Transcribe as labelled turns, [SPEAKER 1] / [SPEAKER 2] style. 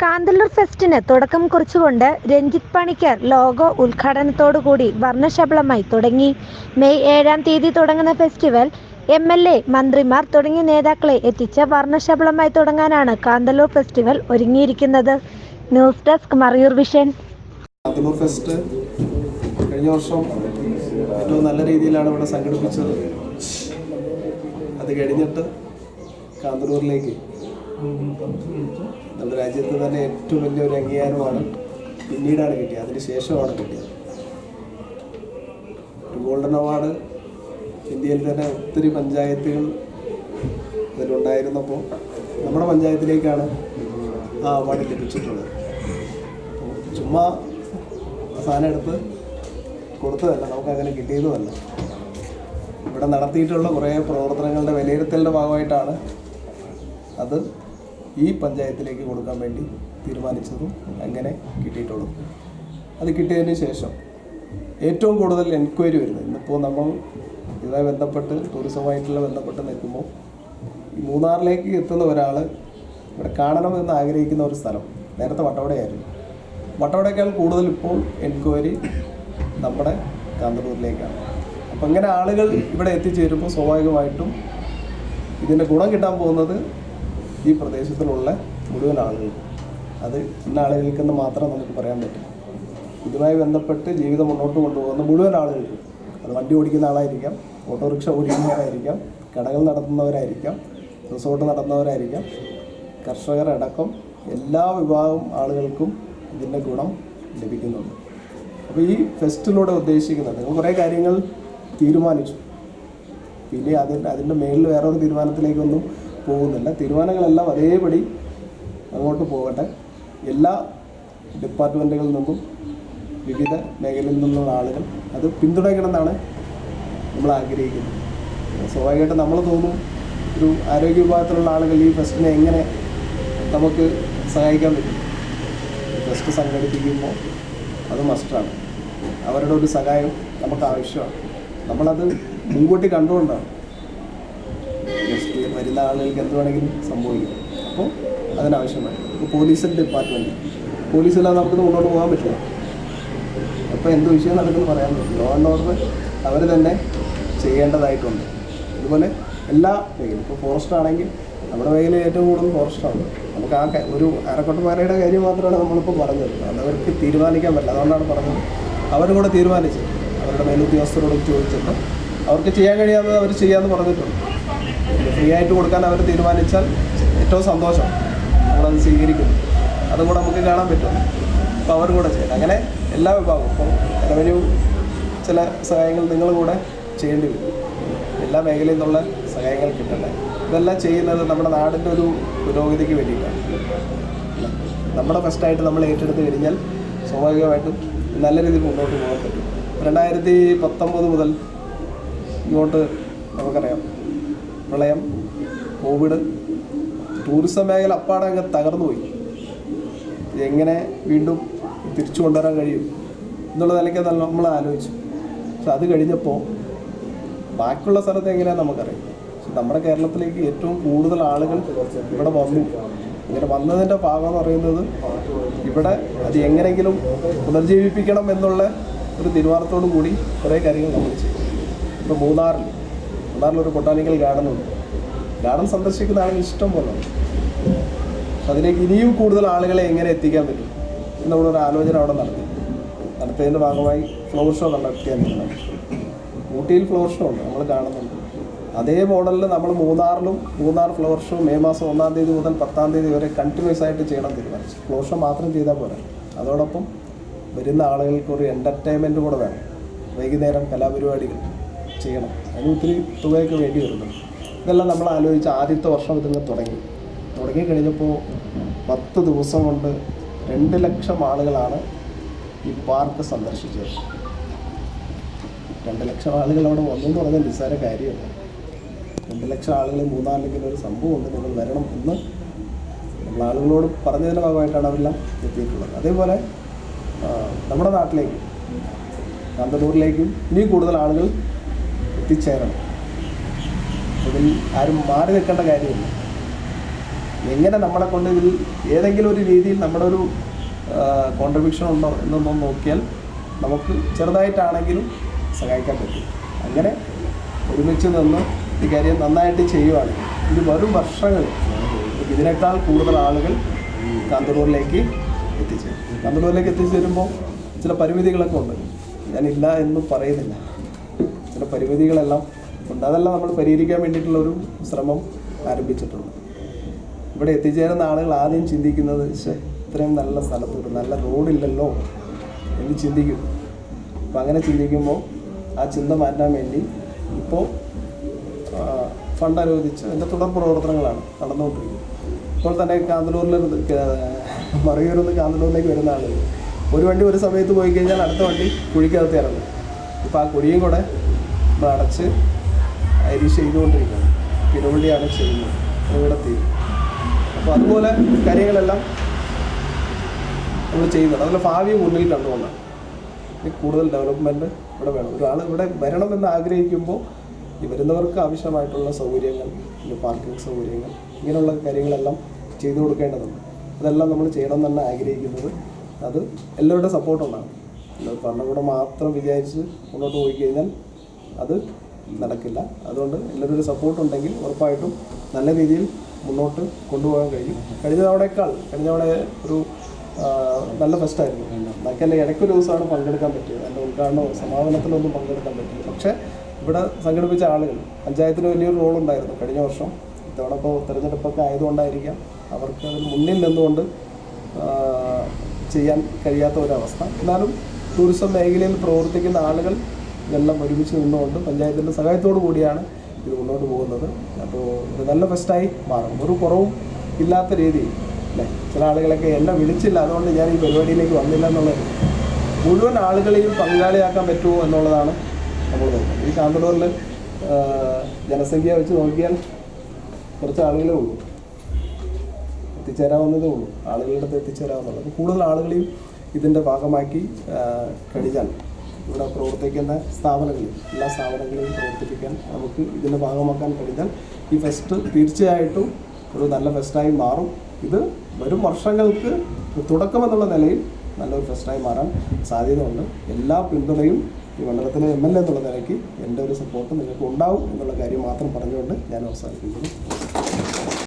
[SPEAKER 1] കാന്തല്ലൂർ ഫെസ്റ്റിന് തുടക്കം കുറിച്ചുകൊണ്ട് രഞ്ജിത്ത് പണിക്കർ ലോഗോ ഉദ്ഘാടനത്തോടുകൂടി വർണശബളമായി തുടങ്ങി. മെയ് ഏഴാം തീയതി തുടങ്ങുന്ന ഫെസ്റ്റിവൽ എം എൽ എ മന്ത്രിമാർ തുടങ്ങിയ നേതാക്കളെ എത്തിച്ച് വർണശബളമായി തുടങ്ങാനാണ് Kanthalloor festival ഒരുങ്ങിയിരിക്കുന്നത്. News desk Marayoor vision.
[SPEAKER 2] Fest കഴിഞ്ഞ വർഷം ഏറ്റവും നല്ല രീതിയിലാണ് ഇവിടെ സംഘടിപ്പിച്ചത്. അത് കഴിഞ്ഞിട്ട് കാന്തല്ലൂരിലേക്ക് നമ്മുടെ രാജ്യത്ത് തന്നെ ഏറ്റവും വലിയൊരു അംഗീകാരമാണ് പിന്നീടാണ് കിട്ടിയത്. അതിന് ശേഷമാണ് കിട്ടിയത്. ഗോൾഡൻ അവാർഡ് ഇന്ത്യയിൽ തന്നെ ഒത്തിരി പഞ്ചായത്തുകൾ ഇതിലുണ്ടായിരുന്നപ്പോൾ നമ്മുടെ പഞ്ചായത്തിലേക്കാണ് ആ അവാർഡ് ലഭിച്ചിട്ടുള്ളത്. ചുമ്മാ സാധനം എടുത്ത് കൊടുത്തതല്ല നമുക്ക് അങ്ങനെ കിട്ടിയതുമല്ല. ഇവിടെ നടത്തിയിട്ടുള്ള കുറേ പ്രവർത്തനങ്ങളുടെ വിലയിരുത്തലിന്റെ ഭാഗമായിട്ടാണ് അത് ഈ പഞ്ചായത്തിലേക്ക് കൊടുക്കാൻ വേണ്ടി തീരുമാനിച്ചതും അങ്ങനെ കിട്ടിയിട്ടുള്ളൂ. അത് കിട്ടിയതിന് ശേഷം ഏറ്റവും കൂടുതൽ എൻക്വയറി വരുന്നത് ഇന്നിപ്പോൾ നമ്മൾ ഇതുമായി ബന്ധപ്പെട്ട് ടൂറിസവുമായിട്ടുള്ള ബന്ധപ്പെട്ട് നിൽക്കുമ്പോൾ മൂന്നാറിലേക്ക് എത്തുന്ന ഒരാൾ ഇവിടെ കാണണമെന്ന് ആഗ്രഹിക്കുന്ന ഒരു സ്ഥലം നേരത്തെ വട്ടവടയായിരുന്നു. വട്ടവടയേക്കാൾ കൂടുതൽ ഇപ്പോൾ എൻക്വയറി നമ്മുടെ കാന്തല്ലൂരിലേക്കാണ് അപ്പം ഇങ്ങനെ ആളുകൾ ഇവിടെ എത്തിച്ചേരുമ്പോൾ സ്വാഭാവികമായിട്ടും ഇതിന്റെ ഗുണം കിട്ടാൻ പോകുന്നത് ഈ പ്രദേശത്തിലുള്ള മുഴുവൻ ആളുകൾ അത് ഇന്ന ആളുകൾക്കെന്ന് മാത്രം നമുക്ക് പറയാൻ പറ്റും. ഇതുമായി ബന്ധപ്പെട്ട് ജീവിതം മുന്നോട്ട് കൊണ്ടുപോകുന്ന മുഴുവൻ ആളുകൾക്ക് അത് വണ്ടി ഓടിക്കുന്ന ആളായിരിക്കാം ഓട്ടോറിക്ഷ ഓടിക്കുന്നവരായിരിക്കാം കടകൾ നടത്തുന്നവരായിരിക്കാം റിസോർട്ട് നടത്തുന്നവരായിരിക്കാം. കർഷകരടക്കം എല്ലാ വിഭാഗം ആളുകൾക്കും ഇതിന്റെ ഗുണം ലഭിക്കുന്നുണ്ട്. അപ്പോൾ ഈ ഫെസ്റ്റിലൂടെ ഉദ്ദേശിക്കുന്നത് നിങ്ങൾ കുറേ കാര്യങ്ങൾ തീരുമാനിച്ചു. പിന്നെ അതിന്റെ അതിന്റെ മേളിൽ വേറൊരു തീരുമാനത്തിലേക്കൊന്നും പോകുന്നില്ല. തീരുമാനങ്ങളെല്ലാം അതേപടി അങ്ങോട്ട് പോകട്ടെ. എല്ലാ ഡിപ്പാർട്ട്മെന്റുകളിൽ നിന്നും വിവിധ മേഖലയിൽ നിന്നുള്ള ആളുകൾ അത് പിന്തുണയ്ക്കണമെന്നാണ് നമ്മൾ ആഗ്രഹിക്കുന്നത്. സ്വാഭാവികമായിട്ടും നമ്മൾ തോന്നും ഒരു ആരോഗ്യ വിഭാഗത്തിലുള്ള ആളുകൾ ഈ ഫെസ്റ്റിനെ എങ്ങനെ നമുക്ക് സഹായിക്കാൻ പറ്റും. ഫെസ്റ്റ് സംഘടിപ്പിക്കുമ്പോൾ അത് മസ്റ്റാണ് അവരുടെ ഒരു സഹായം നമുക്ക് ആവശ്യമാണ്. നമ്മളത് മുൻകൂട്ടി കണ്ടുകൊണ്ടാണ്. ജസ്റ്റ് വരുന്ന ആളുകൾക്ക് എന്ത് വേണമെങ്കിലും സംഭവിക്കും. അപ്പോൾ അതിനാവശ്യമാണ് ഇപ്പോൾ പോലീസിന്റെ ഡിപ്പാർട്ട്മെന്റ് പോലീസില്ലാതെ നമുക്ക് മുന്നോട്ട് പോകാൻ പറ്റില്ല. അപ്പോൾ എന്ത് വിഷയം നടക്കുന്നു പറയാൻ പറ്റില്ല. ലോ ആൻഡ് ഓർഡർ അവർ തന്നെ ചെയ്യേണ്ടതായിട്ടുണ്ട്. അതുപോലെ എല്ലാ മേഖലയും ഇപ്പോൾ ഫോറസ്റ്റ് ആണെങ്കിൽ നമ്മുടെ മേഖല ഏറ്റവും കൂടുതൽ ഫോറസ്റ്റാണ് നമുക്ക് ആ ഒരു ഒരു പാറയുടെ കാര്യം മാത്രമാണ് നമ്മളിപ്പോൾ പറഞ്ഞത്. അതവർക്ക് തീരുമാനിക്കാൻ പറ്റില്ല. അതുകൊണ്ടാണ് പറഞ്ഞത്. അവരും കൂടെ തീരുമാനിച്ചത് അവരുടെ മേലുദ്യോഗസ്ഥരോട് ചോദിച്ചിട്ട് അവർക്ക് ചെയ്യാൻ കഴിയാത്തത് അവർ ചെയ്യാമെന്ന് പറഞ്ഞിട്ടുണ്ട്. ഫ്രീ ആയിട്ട് കൊടുക്കാൻ അവർ തീരുമാനിച്ചാൽ ഏറ്റവും സന്തോഷം. നമ്മളത് സ്വീകരിക്കുന്നു. അതും കൂടെ നമുക്ക് കാണാൻ പറ്റും. അപ്പോൾ അവരും കൂടെ ചെയ്യണം. അങ്ങനെ എല്ലാ വിഭാഗവും. ഇപ്പം റവന്യൂ ചില സഹായങ്ങൾ നിങ്ങൾ കൂടെ ചെയ്യേണ്ടി വരും. എല്ലാ മേഖലയിൽ നിന്നുള്ള സഹായങ്ങൾ കിട്ടണ്ടേ ഇതെല്ലാം ചെയ്യുന്നത് നമ്മുടെ നാടിന്റെ ഒരു പുരോഗതിക്ക് വേണ്ടിയിട്ടാണ്? നമ്മുടെ ഫസ്റ്റായിട്ട് നമ്മൾ ഏറ്റെടുത്ത് കഴിഞ്ഞാൽ സ്വാഭാവികമായിട്ടും നല്ല രീതിയിൽ മുന്നോട്ട് പോകാൻ പറ്റും. രണ്ടായിരത്തി പത്തൊമ്പത് മുതൽ ഇങ്ങോട്ട് നമുക്കറിയാം. പ്രളയം കോവിഡ് ടൂറിസം മേഖല അപ്പാടെ അങ്ങ് തകർന്നു പോയി. എങ്ങനെ വീണ്ടും തിരിച്ചു കൊണ്ടുവരാൻ കഴിയും എന്നുള്ള നിലയ്ക്ക് നമ്മൾ ആലോചിച്ചു. പക്ഷെ അത് കഴിഞ്ഞപ്പോൾ ബാക്കിയുള്ള സ്ഥലത്ത് എങ്ങനെയാണെന്ന് നമുക്കറിയാം. പക്ഷെ നമ്മുടെ കേരളത്തിലേക്ക് ഏറ്റവും കൂടുതൽ ആളുകൾ ഇവിടെ വന്നു. ഇങ്ങനെ വന്നതിന്റെ ഭാഗം എന്ന് പറയുന്നത് ഇവിടെ അത് എങ്ങനെയെങ്കിലും പുനർജീവിപ്പിക്കണം എന്നുള്ള ഒരു തീരുമാനത്തോടു കൂടി കുറേ കാര്യങ്ങൾ നമ്മൾ ചെയ്തു. ഇപ്പോൾ മൂന്നാറിൽ മൂന്നാറിലൊരു ബൊട്ടാനിക്കൽ ഗാർഡൻ ഉണ്ട്. ഗാർഡൻ സന്ദർശിക്കുന്ന ഇഷ്ടം പോലെ അതിലേക്ക് ഇനിയും കൂടുതൽ ആളുകളെ എങ്ങനെ എത്തിക്കാൻ പറ്റും നമ്മളൊരു ആലോചന അവിടെ നടത്തി. നടത്തിയതിന്റെ ഭാഗമായി ഫ്ലവർ ഷോ കണ്ടക്ട് ചെയ്യാൻ ഊട്ടിയിൽ ഫ്ലവർ ഷോ ഉണ്ട് നമ്മൾ കാണുന്നുണ്ട്. അതേ മോഡലിൽ നമ്മൾ മൂന്നാറിലും മൂന്നാർ ഫ്ലവർ ഷോ മെയ് മാസം ഒന്നാം തീയതി മുതൽ പത്താം തീയതി വരെ കണ്ടിന്യൂസ് ആയിട്ട് ചെയ്യണം തീരുമാനിച്ചു. ഫ്ലോർ ഷോ മാത്രം ചെയ്താൽ പോരാ. അതോടൊപ്പം വരുന്ന ആളുകൾക്ക് ഒരു എന്റർടൈൻമെന്റ് കൂടെ വേണം. വൈകുന്നേരം കലാപരിപാടികൾ. ചെയ്യണം. അതിന് ഒത്തിരി തുകയൊക്കെ വേണ്ടി വരുന്നുണ്ട് ഇതെല്ലാം നമ്മൾ ആലോചിച്ച് ആദ്യത്തെ വർഷം ഇതിങ്ങനെ തുടങ്ങി. തുടങ്ങി കഴിഞ്ഞപ്പോൾ പത്ത് ദിവസം കൊണ്ട് രണ്ട് ലക്ഷം ആളുകളാണ് ഈ പാർക്ക് സന്ദർശിച്ചത്. രണ്ട് ലക്ഷം ആളുകൾ അവിടെ വന്നു എന്ന് പറഞ്ഞാൽ നിസ്സാര കാര്യമല്ല. രണ്ട് ലക്ഷം ആളുകൾ മൂന്നാറിലേക്ക് ഒരു സംഭവം ഉണ്ട്. നിങ്ങൾ വരണം എന്ന് നമ്മൾ ആളുകളോട് പറഞ്ഞതിന്റെ ഭാഗമായിട്ടാണ് അവരെല്ലാം എത്തിയിട്ടുള്ളത്. അതേപോലെ നമ്മുടെ നാട്ടിലേക്കും കാന്തല്ലൂരിലേക്കും ഇനി കൂടുതൽ ആളുകൾ എത്തിച്ചേരണം. അതിൽ ആരും മാറി നിൽക്കേണ്ട കാര്യമില്ല. എങ്ങനെ നമ്മളെ കൊണ്ട് ഇതിൽ ഏതെങ്കിലും ഒരു രീതിയിൽ നമ്മുടെ ഒരു കോൺട്രിബ്യൂഷൻ ഉണ്ടോ എന്നൊന്നും നോക്കിയാൽ നമുക്ക് ചെറുതായിട്ടാണെങ്കിലും സഹായിക്കാൻ പറ്റും. അങ്ങനെ ഒരുമിച്ച് നിന്ന് ഈ കാര്യം നന്നായിട്ട് ചെയ്യുവാണെങ്കിൽ ഇത് വരും വർഷങ്ങൾ ഇതിനേക്കാൾ കൂടുതൽ ആളുകൾ കാന്തളൂരിലേക്ക് എത്തിച്ചേരും. കാന്തളൂരിലേക്ക് എത്തിച്ചേരുമ്പോൾ ചില പരിമിതികളൊക്കെ ഉണ്ട്. ഞാനില്ല എന്നും പറയുന്നില്ല. ചില പരിമിതികളെല്ലാം ഉണ്ട്. അതെല്ലാം നമ്മൾ പരിഹരിക്കാൻ വേണ്ടിയിട്ടുള്ളൊരു ശ്രമം ആരംഭിച്ചിട്ടുണ്ട്. ഇവിടെ എത്തിച്ചേരുന്ന ആളുകൾ ആദ്യം ചിന്തിക്കുന്നത് പക്ഷേ ഇത്രയും നല്ല സ്ഥലത്തോട്ട് നല്ല റോഡില്ലല്ലോ എന്ന് ചിന്തിക്കും. അപ്പം അങ്ങനെ ചിന്തിക്കുമ്പോൾ ആ ചിന്ത മാറ്റാൻ വേണ്ടി ഇപ്പോൾ ഫണ്ട് അനുവദിച്ച് അതിന്റെ തുടർ പ്രവർത്തനങ്ങളാണ് നടന്നുകൊണ്ടിരിക്കുന്നത്. ഇപ്പോൾ തന്നെ കാന്തല്ലൂരിൽ മറയൂരിൽ നിന്ന് കാന്തല്ലൂരിലേക്ക് വരുന്ന ആളുകൾ. ഒരു വണ്ടി ഒരു സമയത്ത് പോയി കഴിഞ്ഞാൽ അടുത്ത വണ്ടി കുഴിക്കകത്ത് ഇറങ്ങും. ഇപ്പോൾ ആ കുഴിയും കൂടെ അടച്ച് അരി ചെയ്തുകൊണ്ടിരിക്കുകയാണ് പിരവള്ളിയാണ് ചെയ്യുന്നത്. ഇവിടെ തീരും. അപ്പോൾ അതുപോലെ കാര്യങ്ങളെല്ലാം നമ്മൾ ചെയ്യുന്നുണ്ട്. അതുപോലെ ഭാവി മുന്നിൽ കണ്ടുകൊണ്ടാണ് കൂടുതൽ ഡെവലപ്മെന്റ് ഇവിടെ വേണം. ഒരാൾ ഇവിടെ വരണമെന്ന് ആഗ്രഹിക്കുമ്പോൾ ഈ വരുന്നവർക്ക് ആവശ്യമായിട്ടുള്ള സൗകര്യങ്ങൾ പിന്നെ പാർക്കിംഗ് സൗകര്യങ്ങൾ ഇങ്ങനെയുള്ള കാര്യങ്ങളെല്ലാം ചെയ്തു കൊടുക്കേണ്ടതുണ്ട്. അതെല്ലാം നമ്മൾ ചെയ്യണം തന്നെ ആഗ്രഹിക്കുന്നത്. അത് എല്ലാവരുടെ സപ്പോർട്ടുണ്ടാകും ഭരണകൂടം മാത്രം വിചാരിച്ച് മുന്നോട്ട് പോയി കഴിഞ്ഞാൽ അത് നടക്കില്ല. അതുകൊണ്ട് എല്ലാവരുടെ സപ്പോർട്ട് ഉണ്ടെങ്കിൽ ഉറപ്പായിട്ടും നല്ല രീതിയിൽ മുന്നോട്ട് കൊണ്ടുപോകാൻ കഴിയും. കഴിഞ്ഞ തവണയേക്കാൾ കഴിഞ്ഞ തവണ ഒരു നല്ല ഫെസ്റ്റായിരുന്നു നമുക്ക് ഇടയ്ക്ക് ഇടയ്ക്കൊരു ദിവസമാണ് പങ്കെടുക്കാൻ പറ്റിയത്. എന്റെ ഉദ്ഘാടനവും സമാപനത്തിലൊന്നും പങ്കെടുക്കാൻ പറ്റില്ല പക്ഷേ ഇവിടെ സംഘടിപ്പിച്ച ആളുകൾ പഞ്ചായത്തിന് വലിയൊരു റോൾ ഉണ്ടായിരുന്നു കഴിഞ്ഞ വർഷം. ഇത്തവണ ഇപ്പോൾ തിരഞ്ഞെടുപ്പൊക്കെ ആയതുകൊണ്ടായിരിക്കാം അവർക്ക് അതിന് മുന്നിൽ നിന്നുകൊണ്ട് ചെയ്യാൻ കഴിയാത്ത ഒരവസ്ഥ. എന്നാലും ടൂറിസം മേഖലയിൽ പ്രവർത്തിക്കുന്ന ആളുകൾ ഇതെല്ലാം ഒരുമിച്ച് നിന്നുകൊണ്ട് പഞ്ചായത്തിന്റെ സഹായത്തോടു കൂടിയാണ് ഇത് മുന്നോട്ട് പോകുന്നത്. അപ്പോൾ ഇത് നല്ല ഫെസ്റ്റായി മാറും. ഒരു കുറവും ഇല്ലാത്ത രീതിയിൽ അല്ലേ? ചില ആളുകളൊക്കെ എന്നെ വിളിച്ചില്ല. അതുകൊണ്ട് ഞാൻ ഈ പരിപാടിയിലേക്ക് വന്നില്ല എന്നുള്ളത് മുഴുവൻ ആളുകളെയും പങ്കാളിയാക്കാൻ പറ്റുമോ എന്നുള്ളതാണ് നമ്മൾ നോക്കുന്നത്. ഈ കാന്തല്ലൂരിൽ ജനസംഖ്യ വെച്ച് നോക്കിയാൽ കുറച്ച് ആളുകളേ ഉള്ളൂ. എത്തിച്ചേരാവുന്നതേ ഉള്ളൂ. ആളുകളുടെ അടുത്ത് എത്തിച്ചേരാവുന്നുള്ളൂ കൂടുതൽ ആളുകളെയും ഇതിന്റെ ഭാഗമാക്കി കഴിഞ്ഞാൽ ഇവിടെ പ്രവർത്തിക്കുന്ന സ്ഥാപനങ്ങളിൽ എല്ലാ സ്ഥാപനങ്ങളെയും പ്രവർത്തിപ്പിക്കാൻ നമുക്ക് ഇതിന്റെ ഭാഗമാക്കാൻ കഴിഞ്ഞാൽ ഈ ഫെസ്റ്റ് തീർച്ചയായിട്ടും ഒരു നല്ല ഫെസ്റ്റായി മാറും. ഇത് വരും വർഷങ്ങൾക്ക് തുടക്കം എന്നുള്ള നിലയിൽ നല്ലൊരു ഫെസ്റ്റായി മാറാൻ സാധ്യതയുണ്ട്. എല്ലാ പിന്തുണയും ഈ മണ്ഡലത്തിലെ എം എൽ എ എന്നുള്ള നിലയ്ക്ക് എന്റെ ഒരു സപ്പോർട്ട് നിങ്ങൾക്ക് ഉണ്ടാവും എന്നുള്ള കാര്യം മാത്രം പറഞ്ഞുകൊണ്ട് ഞാൻ അവസാനിപ്പിക്കുന്നു.